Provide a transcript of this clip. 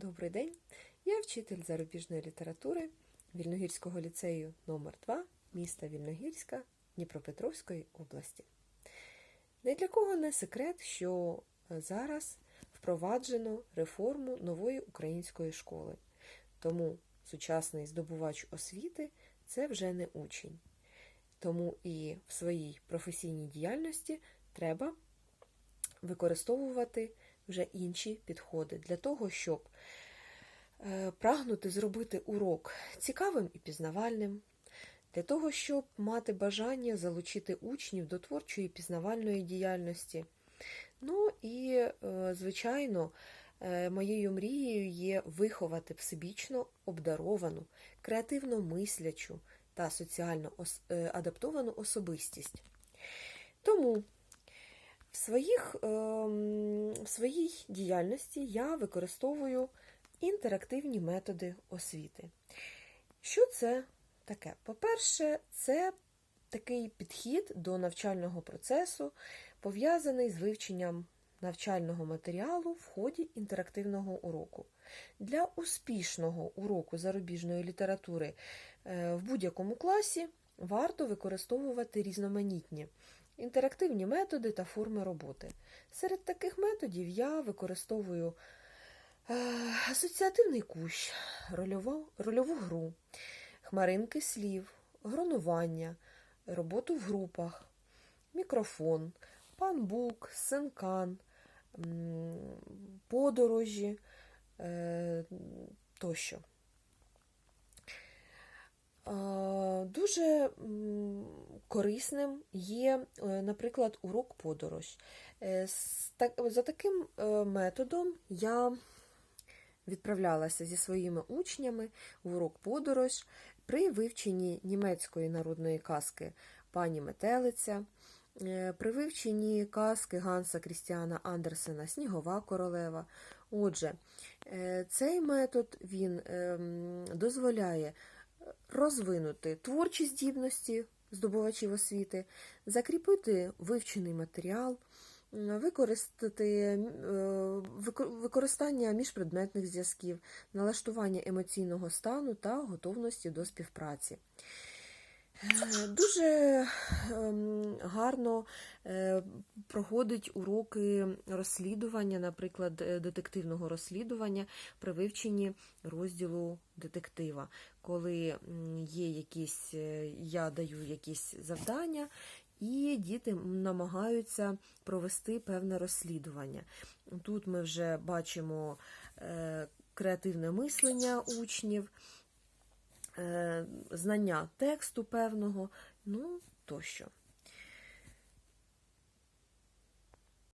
Добрий день! Я вчитель зарубіжної літератури Вільногірського ліцею номер 2 міста Вільногірська Дніпропетровської області. Не для кого не секрет, що зараз впроваджено реформу нової української школи. Тому сучасний здобувач освіти це вже не учень. Тому і в своїй професійній діяльності треба використовувати вже інші підходи для того, щоб е, прагнути зробити урок цікавим і пізнавальним, для того, щоб мати бажання залучити учнів до творчої і пізнавальної діяльності. Ну і, е, звичайно, е, моєю мрією є виховати всебічно обдаровану, креативно мислячу та соціально адаптовану особистість. Тому в, своїх, ем, в своїй діяльності я використовую інтерактивні методи освіти. Що це таке? По-перше, це такий підхід до навчального процесу, пов'язаний з вивченням навчального матеріалу в ході інтерактивного уроку. Для успішного уроку зарубіжної літератури е, в будь-якому класі варто використовувати різноманітні інтерактивні методи та форми роботи. Серед таких методів я використовую е, асоціативний кущ, рольову, рольову гру, хмаринки слів, гронування, роботу в групах, мікрофон, панбук, синкан, подорожі е, тощо. Дуже корисним є, е, наприклад, урок подорож. Е, За таким е, методом я відправлялася зі своїми учнями в урок подорож при вивченні німецької народної казки Пані Метелиця, при вивченні казки Ганса Крістіана Андерсена Снігова королева. Отже, цей метод він ем, дозволяє розвинути творчі здібності здобувачів освіти, закріпити вивчений матеріал, використати е, використання міжпредметних зв'язків, налаштування емоційного стану та готовності до співпраці. Е, Дуже ем, гарно е, проходить уроки розслідування, наприклад, е, детективного розслідування при вивченні розділу детектива. Коли є якісь, я даю якісь завдання, і діти намагаються провести певне розслідування. Тут ми вже бачимо креативне мислення учнів знання тексту певного, ну тощо.